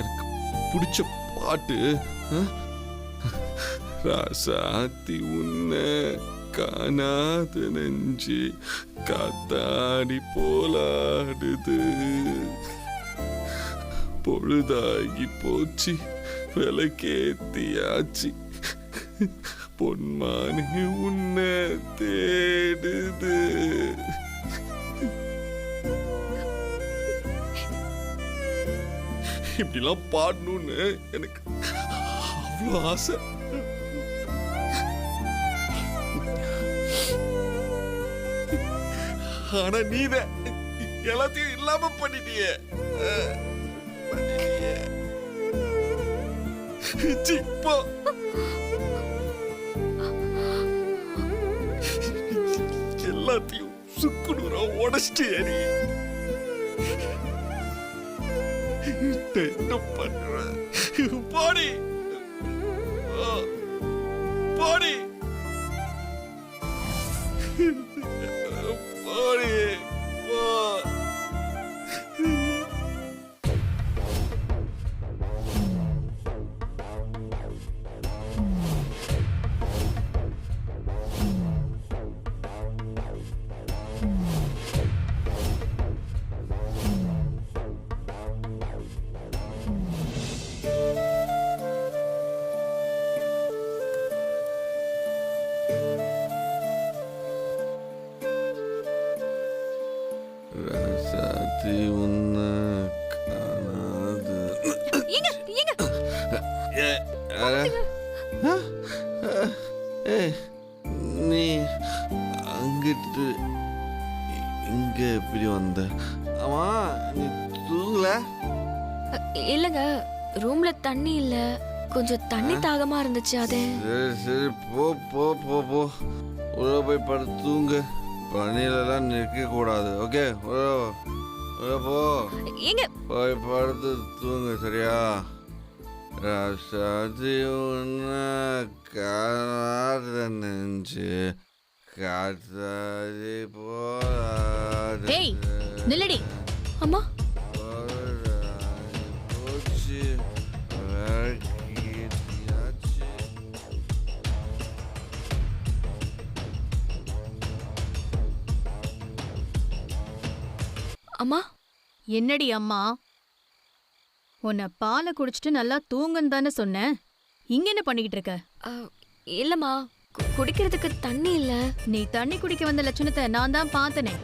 எனக்கு பிடிச்ச பாட்டு ராசாத்தி உன்ன காணாத நெஞ்சு காத்தாடி போலாடுது. பொழுதாகி போச்சு விளக்கேத்தியாச்சு பொன்மானி உன்ன தே இப்படிலாம் பாடணும்னு எனக்கு அவ்வளோ ஆசை. ஆனா நீத எல்லாத்தையும் இல்லாம பண்ணிட்டியே. இப்போ எல்லாத்தையும் சுக்குநூறா உடச்சிட்டியே நீ. என்ன பண்றேன் பாடி. பாடி பாடி. ராசாத்தி உன்ன காணாது நீ அங்கிட்டு இங்க எப்படி வந்த ஆமா நீ இல்லங்க ரூம்ல தண்ணி இல்ல. கொஞ்சம் தண்ணி தாகமா இருந்துச்சு அதே. சரி சரி போ போ போ போ. உள்ள போய் படுத்து தூங்கு. பணியிலலாம் நிற்க கூடாது ஓகே உள்ள போ. ஏங்க போய் படுத்து தூங்கு சரியா? ராசாதி காணாத நெஞ்சு. காத்தாதி நில்லடி. அம்மா. விளக்கேத்தியாச்சு. அம்மா? என்னடி அம்மா? உன்னை பாலை குடிச்சிட்டு நல்லா தூங்குன்னு தானே சொன்னேன். இங்க என்ன பண்ணிக்கிட்டு இருக்க? இல்லம்மா. குடிக்கிறதுக்கு தண்ணி இல்ல. நீ தண்ணி குடிக்க வந்த லட்சணத்தை நான் தான் பார்த்தனே.